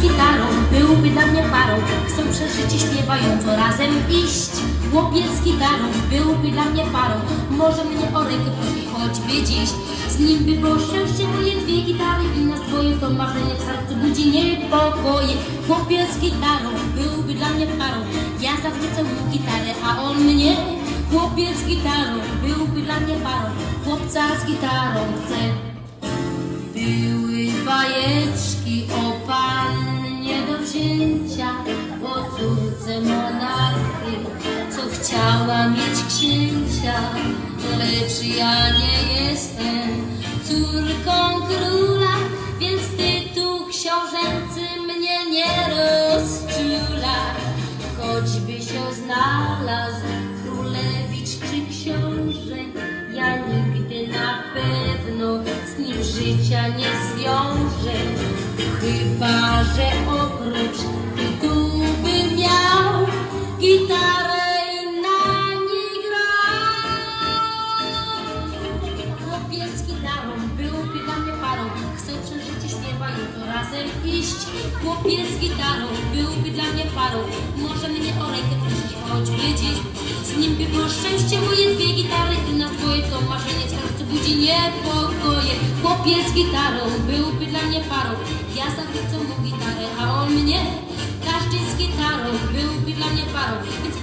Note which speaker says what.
Speaker 1: gitarą byłby dla mnie parą. Chcą przeżyć i śpiewają co razem iść. Chłopiec z gitarą byłby dla mnie parą. Może mnie o rękę prosi choćby dziś. Z nim by poszczęście moje dwie gitary I na swoje to marzenie w sercu budzi niepokoje. Chłopiec z gitarą byłby dla mnie parą. Ja zachwycę mu gitarę, a on mnie. Chłopiec z gitarą byłby dla mnie parą. Chłopca z gitarą chcę. Były bajery co chciała mieć księcia, lecz ja nie jestem córką króla, więc tytuł książęcy mnie nie rozczula. Choćby się znalazł królewicz czy książę, ja nigdy na pewno z nim życia nie zwiążę. Chyba, że oprócz iść. Chłopiec z gitarą byłby dla mnie parą, może mnie o rękę prosić choćby dziś. Z nim by było szczęście moje dwie gitary i nas dwoje to marzenie w budzi niepokoje. Chłopiec z gitarą byłby dla mnie parą, ja zawrócę mu gitarę, a on mnie. Każdy z gitarą byłby dla mnie parą, więc